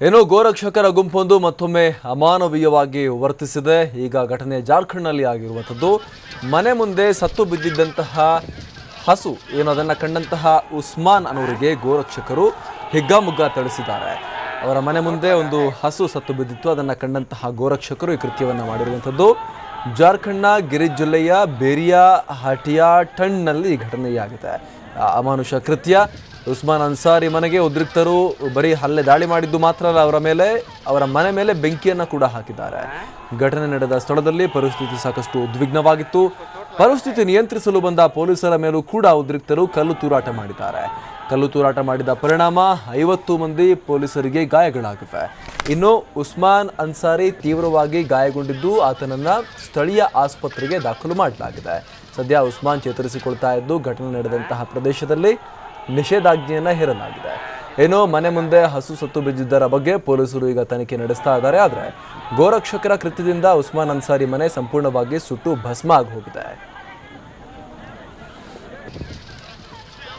ಏನೋ ಗೋರಕ್ಷಕರ ಗುಂಪೊಂದು ಮತ್ತೊಮ್ಮೆ ಅಮಾನವೀಯವಾಗಿ ವರ್ತಿಸಿದೆ. ಈಗ ಘಟನೆ ಜಾರ್ಖಂಡ್ನಲ್ಲಿ ಆಗಿರುವಂಥದ್ದು. ಮನೆ ಮುಂದೆ ಸತ್ತು ಬಿದ್ದಿದ್ದಂತಹ ಹಸು, ಏನು ಅದನ್ನು ಕಂಡಂತಹ ಉಸ್ಮಾನ್ ಅನ್ನೋರಿಗೆ ಗೋರಕ್ಷಕರು ಹಿಗ್ಗಾಮುಗ್ಗಾ ತಳಿಸಿದ್ದಾರೆ ಅವರ ಮನೆ ಮುಂದೆ ಒಂದು ಹಸು ಸತ್ತು ಬಿದ್ದಿತ್ತು. ಅದನ್ನು ಕಂಡಂತಹ ಗೋರಕ್ಷಕರು ಈ ಕೃತ್ಯವನ್ನು ಮಾಡಿರುವಂಥದ್ದು. ಜಾರ್ಖಂಡ್ನ ಗಿರಿ ಜಿಲ್ಲೆಯ ಬೇರಿಯಾ ಹಟಿಯಾ ಈ ಘಟನೆಯಾಗಿದೆ. ಅಮಾನುಷ ಕೃತ್ಯ ಉಸ್ಮಾನ್ ಅನ್ಸಾರಿ ಮನೆಗೆ ಉದ್ರಿಕ್ತರು ಬರೀ ಹಲ್ಲೆ ದಾಳಿ ಮಾಡಿದ್ದು ಮಾತ್ರ ಅಲ್ಲ, ಅವರ ಮೇಲೆ, ಅವರ ಮನೆ ಮೇಲೆ ಬೆಂಕಿಯನ್ನು ಕೂಡ ಹಾಕಿದ್ದಾರೆ. ಘಟನೆ ನಡೆದ ಸ್ಥಳದಲ್ಲಿ ಪರಿಸ್ಥಿತಿ ಸಾಕಷ್ಟು ಉದ್ವಿಗ್ನವಾಗಿತ್ತು. ಪರಿಸ್ಥಿತಿ ನಿಯಂತ್ರಿಸಲು ಬಂದ ಪೊಲೀಸರ ಮೇಲೂ ಕೂಡ ಉದ್ರಿಕ್ತರು ಕಲ್ಲು ತೂರಾಟ ಮಾಡಿದ್ದಾರೆ. ಕಲ್ಲು ತೂರಾಟ ಮಾಡಿದ ಪರಿಣಾಮ ಐವತ್ತು ಮಂದಿ ಪೊಲೀಸರಿಗೆ ಗಾಯಗಳಾಗಿವೆ. ಇನ್ನು ಉಸ್ಮಾನ್ ಅನ್ಸಾರಿ ತೀವ್ರವಾಗಿ ಗಾಯಗೊಂಡಿದ್ದು ಆತನನ್ನ ಸ್ಥಳೀಯ ಆಸ್ಪತ್ರೆಗೆ ದಾಖಲು ಮಾಡಲಾಗಿದೆ. ಸದ್ಯ ಉಸ್ಮಾನ್ ಚೇತರಿಸಿಕೊಳ್ತಾ ಇದ್ದು ಘಟನೆ ನಡೆದಂತಹ ಪ್ರದೇಶದಲ್ಲಿ ನಿಷೇಧಾಜ್ಞೆಯನ್ನ ಹೇರಲಾಗಿದೆ. ಏನೋ ಮನೆ ಮುಂದೆ ಹಸು ಸತ್ತು ಬಿದ್ದಿದ್ದರ ಬಗ್ಗೆ ಪೊಲೀಸರು ಈಗ ತನಿಖೆ ನಡೆಸ್ತಾ ಇದ್ದಾರೆ. ಆದರೆ ಗೋರಕ್ಷಕರ ಕೃತ್ಯದಿಂದ ಉಸ್ಮಾನ್ ಅನ್ಸಾರಿ ಮನೆ ಸಂಪೂರ್ಣವಾಗಿ ಸುಟ್ಟು ಭಸ್ಮ ಆಗಿ ಹೋಗಿದೆ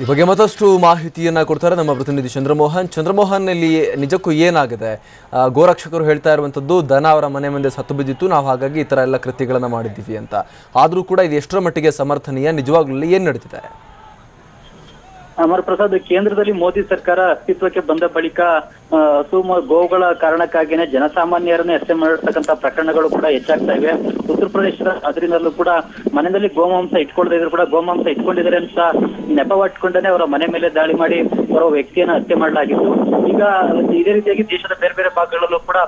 ಈ ಬಗ್ಗೆ ಮತ್ತಷ್ಟು ಮಾಹಿತಿಯನ್ನ ಕೊಡ್ತಾರೆ ನಮ್ಮ ಪ್ರತಿನಿಧಿ ಚಂದ್ರಮೋಹನ್. ಚಂದ್ರಮೋಹನ್, ಇಲ್ಲಿ ನಿಜಕ್ಕೂ ಏನಾಗಿದೆ? ಗೋರಕ್ಷಕರು ಹೇಳ್ತಾ ಇರುವಂತದ್ದು ದನ ಅವರ ಮನೆ ಮುಂದೆ ಸತ್ತು ಬಿದ್ದಿತ್ತು. ನಾವು ಹಾಗಾಗಿ ಈ ತರ ಎಲ್ಲ ಕೃತ್ಯಗಳನ್ನ ಮಾಡಿದ್ದೀವಿ ಅಂತ. ಆದರೂ ಕೂಡ ಇದು ಎಷ್ಟರ ಮಟ್ಟಿಗೆ ಸಮರ್ಥನೀಯ? ನಿಜವಾಗ್ಲೂ ಏನ್ ನಡೀತಿದೆ? ಅಮರ್ ಪ್ರಸಾದ್, ಕೇಂದ್ರದಲ್ಲಿ ಮೋದಿ ಸರ್ಕಾರ ಅಸ್ತಿತ್ವಕ್ಕೆ ಬಂದ ಬಳಿಕ ಸುಮ ಗೋವುಗಳ ಕಾರಣಕ್ಕಾಗಿನೇ ಜನಸಾಮಾನ್ಯರನ್ನ ಹತ್ಯೆ ಮಾಡಿರ್ತಕ್ಕಂಥ ಪ್ರಕರಣಗಳು ಕೂಡ ಹೆಚ್ಚಾಗ್ತಾ ಇವೆ. ಉತ್ತರ ಪ್ರದೇಶದ ಅದರಿಂದಲೂ ಕೂಡ ಮನೆಯಲ್ಲಿ ಗೋಮಾಂಸ ಇಟ್ಕೊಳ್ತಾ ಇದ್ರು ಕೂಡ ಗೋಮಾಂಸ ಇಟ್ಕೊಂಡಿದ್ದಾರೆ ಅಂತ ನೆಪವಟ್ಕೊಂಡೇ ಅವರ ಮನೆ ಮೇಲೆ ದಾಳಿ ಮಾಡಿ ಅವರ ವ್ಯಕ್ತಿಯನ್ನ ಹತ್ಯೆ ಮಾಡಲಾಗಿತ್ತು. ಈಗ ಇದೇ ರೀತಿಯಾಗಿ ದೇಶದ ಬೇರೆ ಬೇರೆ ಭಾಗಗಳಲ್ಲೂ ಕೂಡ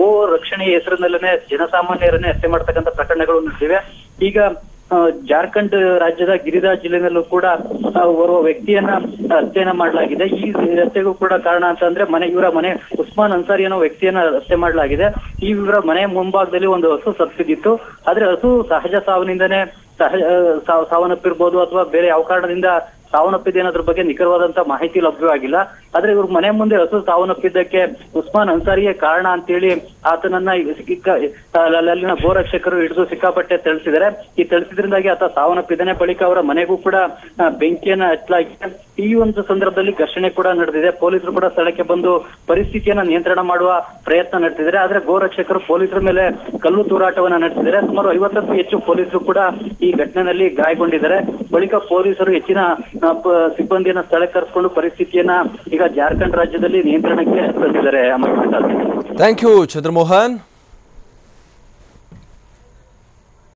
ಗೋ ರಕ್ಷಣೆಯ ಹೆಸರಿನಲ್ಲೇ ಜನಸಾಮಾನ್ಯರನ್ನೇ ಹತ್ಯೆ ಮಾಡ್ತಕ್ಕಂಥ ಪ್ರಕರಣಗಳು ನಡೆದಿವೆ. ಈಗ ಜಾರ್ಖಂಡ್ ರಾಜ್ಯದ ಗಿರಿರಾಜ್ ಜಿಲ್ಲೆಯಲ್ಲೂ ಕೂಡ ಓರ್ವ ವ್ಯಕ್ತಿಯನ್ನ ಹತ್ಯೆಯನ್ನ ಮಾಡಲಾಗಿದೆ. ಈ ಹತ್ಯೆಗೂ ಕೂಡ ಕಾರಣ ಅಂತಂದ್ರೆ ಮನೆ, ಇವರ ಮನೆ ಉಸ್ಮಾನ್ ಅನ್ಸಾರಿ ಅನ್ನೋ ವ್ಯಕ್ತಿಯನ್ನ ಹತ್ಯೆ ಮಾಡಲಾಗಿದೆ. ಈ ಇವರ ಮನೆ ಮುಂಭಾಗದಲ್ಲಿ ಒಂದು ಹಸು ಸತ್ತಿದ್ದಿತ್ತು ಆದ್ರೆ ಹಸು ಸಹಜ ಸಾವಿನಿಂದನೇ, ಸಹಜ ಸಾವ್- ಸಾವನ್ನಪ್ಪಿರ್ಬೋದು ಅಥವಾ ಬೇರೆ ಯಾವ ಕಾರಣದಿಂದ ಸಾವನ್ನಪ್ಪಿದೆ ಅನ್ನೋದ್ರ ಬಗ್ಗೆ ನಿಖರವಾದಂತ ಮಾಹಿತಿ ಲಭ್ಯವಾಗಿಲ್ಲ. ಆದ್ರೆ ಇವ್ರ ಮನೆ ಮುಂದೆ ಹಸು ಸಾವನ್ನಪ್ಪಿದ್ದಕ್ಕೆ ಉಸ್ಮಾನ್ ಅನ್ಸಾರಿಯೇ ಕಾರಣ ಅಂತೇಳಿ ಆತನನ್ನ ಅಲ್ಲಿನ ಗೋರಕ್ಷಕರು ಹಿಡಿದು ಸಿಕ್ಕಾಪಟ್ಟೆ ತಿಳಿಸಿದ್ದಾರೆ. ಈ ತಿಳಿಸಿದ್ರಿಂದಾಗಿ ಆತ ಸಾವನ್ನಪ್ಪಿದ್ದಾನೆ. ಬಳಿಕ ಅವರ ಮನೆಗೂ ಕೂಡ ಬೆಂಕಿಯನ್ನ ಹಚ್ಚಲಾಗಿದೆ ಈ ಒಂದು ಸಂದರ್ಭದಲ್ಲಿ ಘರ್ಷಣೆ ಕೂಡ ನಡೆದಿದೆ. ಪೊಲೀಸರು ಕೂಡ ಸ್ಥಳಕ್ಕೆ ಬಂದು ಪರಿಸ್ಥಿತಿಯನ್ನ ನಿಯಂತ್ರಣ ಮಾಡುವ ಪ್ರಯತ್ನ ನಡೆಸಿದ್ದಾರೆ ಆದ್ರೆ ಗೋರಕ್ಷಕರು ಪೊಲೀಸರ ಮೇಲೆ ಕಲ್ಲು ತೂರಾಟವನ್ನ ನಡೆಸಿದ್ದಾರೆ. ಸುಮಾರು ಐವತ್ತಕ್ಕೂ ಹೆಚ್ಚು ಪೊಲೀಸರು ಕೂಡ ಈ ಘಟನೆಯಲ್ಲಿ ಗಾಯಗೊಂಡಿದ್ದಾರೆ. ಬಳಿಕ ಪೊಲೀಸರು ಹೆಚ್ಚಿನ ಸಿಬ್ಬಂದಿಯನ್ನ ಸ್ಥಳಕ್ಕೆ ಕರೆಸಿಕೊಂಡು ಪರಿಸ್ಥಿತಿಯನ್ನ ಈಗ ಜಾರ್ಖಂಡ್ ರಾಜ್ಯದಲ್ಲಿ ನಿಯಂತ್ರಣಕ್ಕೆ ತಂದಿದ್ದಾರೆ ಥ್ಯಾಂಕ್ ಯು ಚಂದ್ರಮೋಹನ್